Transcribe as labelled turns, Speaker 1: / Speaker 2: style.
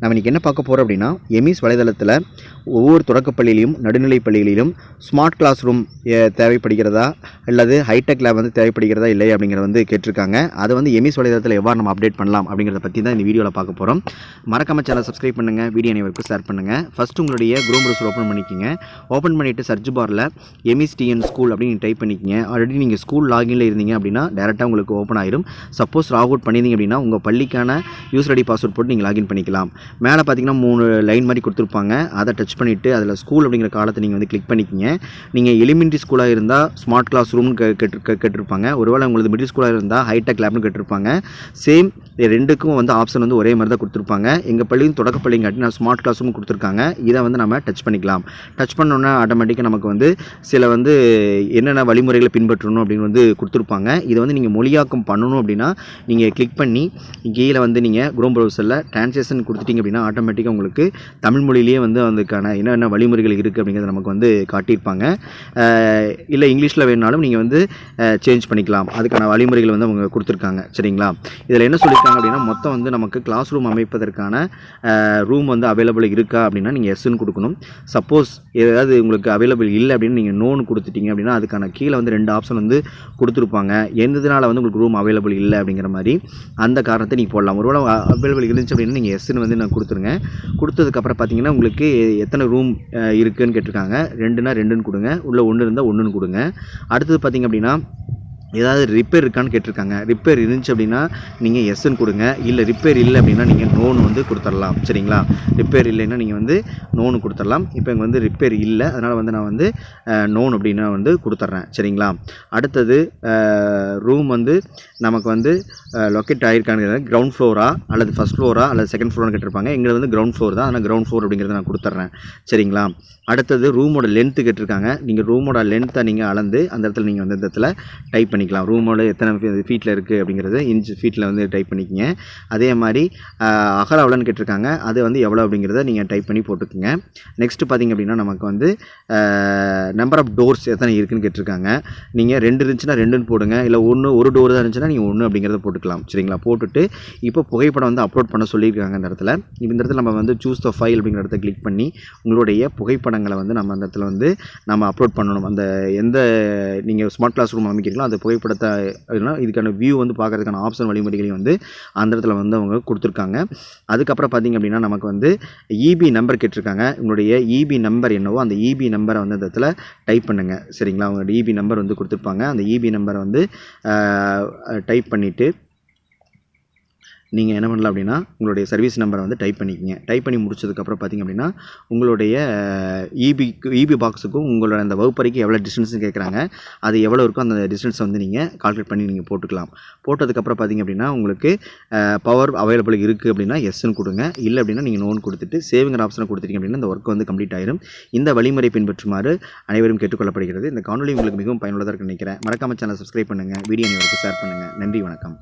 Speaker 1: நம்ம இன்றைக்கி என்ன பார்க்க போகிறோம் அப்படின்னா எமிஸ் வலைதளத்தில் ஒவ்வொரு தொடக்கப்பள்ளியிலையும் நடுநிலைப் பள்ளிகளிலும் ஸ்மார்ட் கிளாஸ் ரூம் தேவைப்படுகிறதா அல்லது ஹைடெக் லேப் வந்து தேவைப்படுகிறதா இல்லை அப்படிங்கிறத வந்து கேட்டிருக்காங்க. அதை வந்து எமிஸ் வலைதளத்தில் எவ்வாறு நம்ம அப்டேட் பண்ணலாம் அப்படிங்கிறத பற்றி தான் இந்த வீடியோவில் பார்க்க போகிறோம் மறக்காம சேனல் சப்ஸ்கிரைப் பண்ணுங்கள் வீடியோ அனைவருக்கும் ஷேர் பண்ணுங்கள் ஃபஸ்ட்டு உங்களுடைய குரோம் ப்ரௌசர் ஓப்பன் பண்ணிக்கோங்க. ஓப்பன் பண்ணிவிட்டு சர்ச் பாரில் எமிஸ் டிஎன் ஸ்கூல் அப்படின்னு டைப் பண்ணிக்கங்க. ஆல்ரெடி நீங்கள் ஸ்கூல் லாகின்ல இருந்தீங்க அப்படின்னா டேரெக்டாக உங்களுக்கு ஓப்பன் ஆயிரும். சப்போஸ் லாக் அவுட் பண்ணியிருந்தீங்க அப்படின்னா உங்கள் பள்ளிக்கான யூஸ் ரெடி பாஸ்வேர்ட் போட்டு நீங்கள் லாகின் பண்ணிக்கலாம். மேலே பார்த்தீங்கன்னா மூணு லைன் மாதிரி கொடுத்துருப்பாங்க. அதை டச் பண்ணிவிட்டு அதில் ஸ்கூல் அப்படிங்கிற காலத்தை நீங்கள் வந்து கிளிக் பண்ணிக்கிங்க. நீங்கள் எலிமெண்ட்ரி ஸ்கூலாக இருந்தால் ஸ்மார்ட் கிளாஸ் ரூம்னு கேட்டு கேட்டிருப்பாங்க. ஒருவேளை உங்களுக்கு மிடில் ஸ்கூலாக இருந்தால் ஹைடெக் லேப்னு கேட்டிருப்பாங்க. சேம் ரெண்டுக்கும் வந்து ஆப்ஷன் வந்து ஒரே மாதிரி தான் கொடுத்துருப்பாங்க. எங்கள் பள்ளியும் தொடக்கப்பள்ளிங்காட்டி நான் ஸ்மார்ட் கிளாஸ் ரூம் கொடுத்துருக்காங்க. இதை வந்து நம்ம டச் பண்ணிக்கலாம். டச் பண்ணோன்னா ஆட்டோமேட்டிக்காக நமக்கு வந்து சில வந்து என்னென்ன வழிமுறைகளை பின்பற்றணும் அப்படின்னு வந்து கொடுத்துருப்பாங்க. இதை வந்து நீங்கள் மொழியாக்கம் பண்ணணும் அப்படின்னா நீங்கள் கிளிக் பண்ணி கீழே வந்து நீங்கள் குரோம் ப்ரௌசரில் டிரான்ஸ்லேஷன் கொடுத்துட்டீங்க அப்படின்னா ஆட்டோமேட்டிக்காக உங்களுக்கு தமிழ் மொழியிலேயே வந்து அதுக்கான என்னென்ன வழிமுறைகள் இருக்குது அப்படிங்கிறத நமக்கு வந்து காட்டியிருப்பாங்க. இல்லை இங்கிலீஷில் வேணாலும் நீங்கள் வந்து சேஞ்ச் பண்ணிக்கலாம். அதுக்கான வழிமுறைகள் வந்து அவங்க கொடுத்துருக்காங்க. சரிங்களா? இதில் என்ன சொல்லியிருக்காங்க அப்படின்னா மொத்தம் வந்து நமக்கு கிளாஸ் ரூம் அமைப்பதற்கான ரூம் வந்து அவைலபிள் இருக்கா அப்படின்னா நீங்கள் எஸ்ன்னு கொடுக்கணும். சப்போஸ் ஏதாவது உங்களுக்கு அவைலபிள் இல்லை அப்படின்னு நீங்கள் நோன் கொடுத்துட்டீங்க அப்படின்னா அதுக்கான கீழே வந்து ரெண்டு ஆப்ஷன் வந்து கொடுத்துருப்பாங்க. எந்ததுனால வந்து உங்களுக்கு ரூம் அவைலபிள் இல்லை அப்படிங்கிற மாதிரி அந்த காரணத்தை நீங்கள் போடலாம். ஒருவேளை அவைலபிள் இருந்துச்சு அப்படின்னா நீங்கள் எஸ்ன்னு வந்து நான் கொடுத்துருங்க. கொடுத்ததுக்கப்புறம் பார்த்தீங்கன்னா உங்களுக்கு எத்தனை ரூம் இருக்குதுன்னு கேட்டிருக்காங்க. ரெண்டுனா ரெண்டுன்னு கொடுங்க. உள்ளே ஒன்று இருந்தால் ஒன்றுன்னு கொடுங்க. அடுத்தது பார்த்தீங்க அப்படின்னா ஏதாவது ரிப்பேர் இருக்கான்னு கேட்டிருக்காங்க. ரிப்பேர் இருந்துச்சு அப்படின்னா நீங்கள் எஸ்ன்னு கொடுங்க. இல்லை ரிப்பேர் இல்லை அப்படின்னா நீங்கள் நோன் வந்து கொடுத்துடலாம். சரிங்களா? ரிப்பேர் இல்லைன்னா நீங்கள் வந்து நோனு கொடுத்துடலாம். இப்போ இங்கே வந்து ரிப்பேர் இல்லை. அதனால் வந்து நான் வந்து நோன் அப்படின்னா வந்து கொடுத்துட்றேன். சரிங்களா? அடுத்தது ரூம் வந்து நமக்கு வந்து லொக்கேட் ஆகிருக்கான்னு கிரவுண்ட் ஃப்ளோரா அல்லது ஃபஸ்ட் ஃப்ளோரா அல்லது செகண்ட் ஃப்ளோர்னு கேட்டிருப்பாங்க. எங்களுக்கு வந்து கிரவுண்ட் ஃப்ளோர் தான். ஆனால் கிரவுண்ட் ஃப்ளோர் அப்படிங்கிறத நான் கொடுத்துட்றேன். சரிங்களா? அடுத்தது ரூமோட லென்த்து கேட்டிருக்காங்க. நீங்கள் ரூமோட லென்த்தை நீங்கள் அளந்து அந்த இடத்துல நீங்கள் வந்து இந்த இடத்துல டைப் பண்ணிக்கலாம். ரூமோட எத்தனை ஃபீட்டில் இருக்குது அப்படிங்கிறது இன்ச் ஃபீட்டில் வந்து டைப் பண்ணிக்கங்க. அதே மாதிரி ஆஹ், கேட்டிருக்காங்க. அது வந்து எவ்வளோ அப்படிங்கிறத நீங்கள் டைப் பண்ணி போட்டுக்குங்க. நெக்ஸ்ட்டு பார்த்தீங்க அப்படின்னா நமக்கு வந்து நம்பர் ஆஃப் டோர்ஸ் எத்தனை இருக்குதுன்னு கேட்டிருக்காங்க. நீங்கள் ரெண்டு இருந்துச்சுன்னா ரெண்டுன்னு போடுங்க. இல்லை ஒன்று ஒரு டோர் தான் இருந்துச்சுன்னா நீங்கள் ஒன்று அப்படிங்கிறத போட்டுக்கலாம். சரிங்களா? போட்டுட்டு இப்போ புகைப்படம் வந்து அப்லோட் பண்ண சொல்லியிருக்காங்க இந்த இடத்துல. இப்போ இந்த இடத்துல நம்ம வந்து சூஸ் த ஃபைல் அப்படிங்கிற இடத்த கிளிக் பண்ணி உங்களுடைய புகைப்படம் புகைப்படங்களை வந்து நம்ம அந்த இடத்துல வந்து நம்ம அப்லோட் பண்ணணும். அந்த எந்த நீங்கள் ஸ்மார்ட் கிளாஸ் ரூம் அமைக்கிறீங்களோ அந்த புகைப்படத்தை இதுக்கான வியூ வந்து பார்க்கறதுக்கான ஆப்ஷன் வழிமுறைகளையும் வந்து அந்த இடத்துல வந்து அவங்க கொடுத்துருக்காங்க. அதுக்கப்புறம் பார்த்தீங்க அப்படின்னா நமக்கு வந்து இபி நம்பர் கேட்டிருக்காங்க. உங்களுடைய இபி நம்பர் என்னவோ அந்த இபி நம்பரை வந்து அந்த இடத்துல டைப் பண்ணுங்கள் சரிங்களா? அவங்களோட இபி நம்பர் வந்து கொடுத்துருப்பாங்க. அந்த இபி நம்பரை வந்து டைப் பண்ணிவிட்டு நீங்கள் என்ன பண்ணலாம் அப்படின்னா உங்களுடைய சர்வீஸ் நம்பரை வந்து டைப் பண்ணிக்கோங்க. டைப் பண்ணி முடிச்சதுக்கப்புறம் பார்த்தீங்க அப்படின்னா உங்களுடைய இபிக்கு இபி பாக்ஸுக்கும் உங்களோட அந்த வகுப்பறைக்கு எவ்வளோ டிஸ்டன்ஸ்னு கேட்குறாங்க அது எவ்வளோ இருக்கோ அந்த டிஸ்டன்ஸை வந்து நீங்கள் கால்குலேட் பண்ணி நீங்கள் போட்டுக்கலாம். போட்டதுக்கப்புறம் பார்த்தீங்க அப்படின்னா உங்களுக்கு பவர் அவைலபிள் இருக்குது அப்படின்னா எஸ்ன்னு கொடுங்க. இல்லை அப்படின்னா நீங்கள் நோன் கொடுத்துட்டு சேவிங்கிற ஆப்ஷனை கொடுத்துட்டீங்க அப்படின்னா இந்த ஒர்க் வந்து கம்ப்ளீட் ஆயிரும். இந்த வழிமுறை பின்பற்றுமாறு அனைவரும் கேட்டுக்கொள்ளப்படுகிறது. இந்த காணொலி உங்களுக்கு மிகவும் பயனுள்ளதாக இருக்குன்னு நினைக்கிறேன். மறக்காமல் சேனல் சப்ஸ்கிரைப் பண்ணுங்கள் வீடியோ அனைவருக்கு ஷேர் பண்ணுங்கள் நன்றி வணக்கம்.